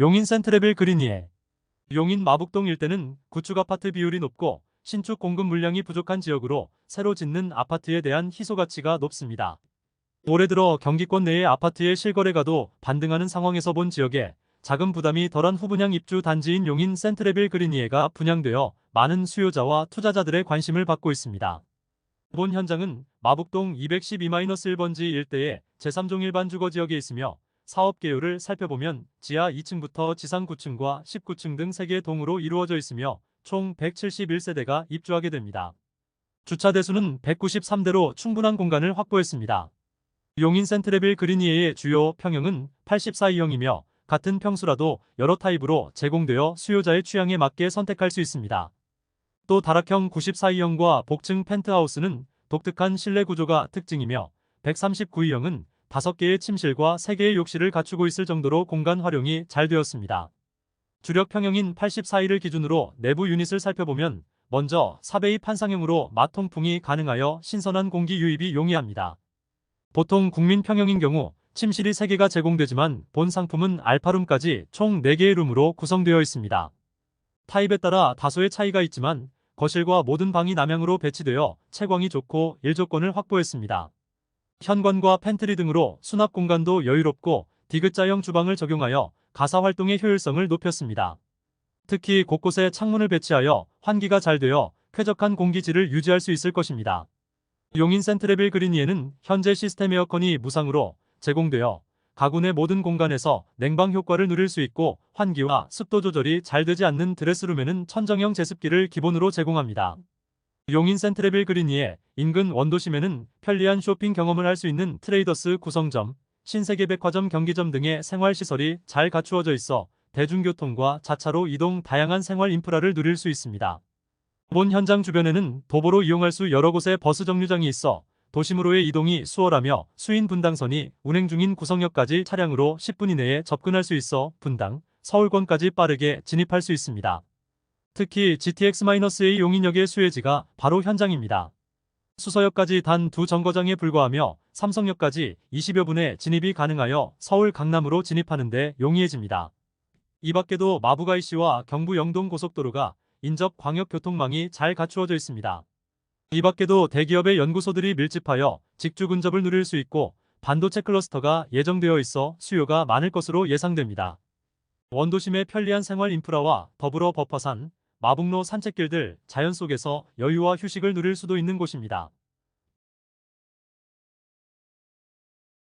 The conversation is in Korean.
용인 센트레빌 그린이에 용인 마북동 일대는 구축 아파트 비율이 높고 신축 공급 물량이 부족한 지역으로 새로 짓는 아파트에 대한 희소 가치가 높습니다. 올해 들어 경기권 내의 아파트의 실거래가도 반등하는 상황에서 본 지역에 자금 부담이 덜한 후분양 입주 단지인 용인 센트레빌 그린이에가 분양되어 많은 수요자와 투자자들의 관심을 받고 있습니다. 본 현장은 마북동 212-1번지 일대의 제3종 일반 주거 지역에 있으며 사업 개요를 살펴보면 지하 2층부터 지상 9층과 19층 등 3개의 동으로 이루어져 있으며 총 171세대가 입주하게 됩니다. 주차 대수는 193대로 충분한 공간을 확보했습니다. 용인 센트레빌 그린이에의 주요 평형은 84이형이며 같은 평수라도 여러 타입으로 제공되어 수요자의 취향에 맞게 선택할 수 있습니다. 또 다락형 94이형과 복층 펜트하우스는 독특한 실내 구조가 특징이며 139이형은 5개의 침실과 3개의 욕실을 갖추고 있을 정도로 공간 활용이 잘 되었습니다. 주력 평형인 84를 기준으로 내부 유닛을 살펴보면 먼저 4배의 판상형으로 마통풍이 가능하여 신선한 공기 유입이 용이합니다. 보통 국민 평형인 경우 침실이 3개가 제공되지만 본 상품은 알파룸까지 총 4개의 룸으로 구성되어 있습니다. 타입에 따라 다소의 차이가 있지만 거실과 모든 방이 남향으로 배치되어 채광이 좋고 일조권을 확보했습니다. 현관과 팬트리 등으로 수납 공간도 여유롭고 디귿자형 주방을 적용하여 가사 활동의 효율성을 높였습니다. 특히 곳곳에 창문을 배치하여 환기가 잘 되어 쾌적한 공기질을 유지할 수 있을 것입니다. 용인 센트레빌 그린이에는 현재 시스템 에어컨이 무상으로 제공되어 가구 내 모든 공간에서 냉방 효과를 누릴 수 있고 환기와 습도 조절이 잘 되지 않는 드레스룸에는 천정형 제습기를 기본으로 제공합니다. 용인 센트레빌 그린이에 인근 원도심에는 편리한 쇼핑 경험을 할 수 있는 트레이더스 구성점, 신세계 백화점 경기점 등의 생활시설이 잘 갖추어져 있어 대중교통과 자차로 이동 다양한 생활 인프라를 누릴 수 있습니다. 본 현장 주변에는 도보로 이용할 수 여러 곳의 버스 정류장이 있어 도심으로의 이동이 수월하며 수인 분당선이 운행 중인 구성역까지 차량으로 10분 이내에 접근할 수 있어 분당, 서울권까지 빠르게 진입할 수 있습니다. 특히 GTX-A 용인역의 수혜지가 바로 현장입니다. 수서역까지 단 두 정거장에 불과하며 삼성역까지 20여 분의 진입이 가능하여 서울 강남으로 진입하는 데 용이해집니다. 이 밖에도 마부가이시와 경부 영동 고속도로가 인접 광역교통망이 잘 갖추어져 있습니다. 이 밖에도 대기업의 연구소들이 밀집하여 직주 근접을 누릴 수 있고 반도체 클러스터가 예정되어 있어 수요가 많을 것으로 예상됩니다. 원도심의 편리한 생활 인프라와 더불어 버퍼산, 마북로 산책길들, 자연 속에서 여유와 휴식을 누릴 수도 있는 곳입니다.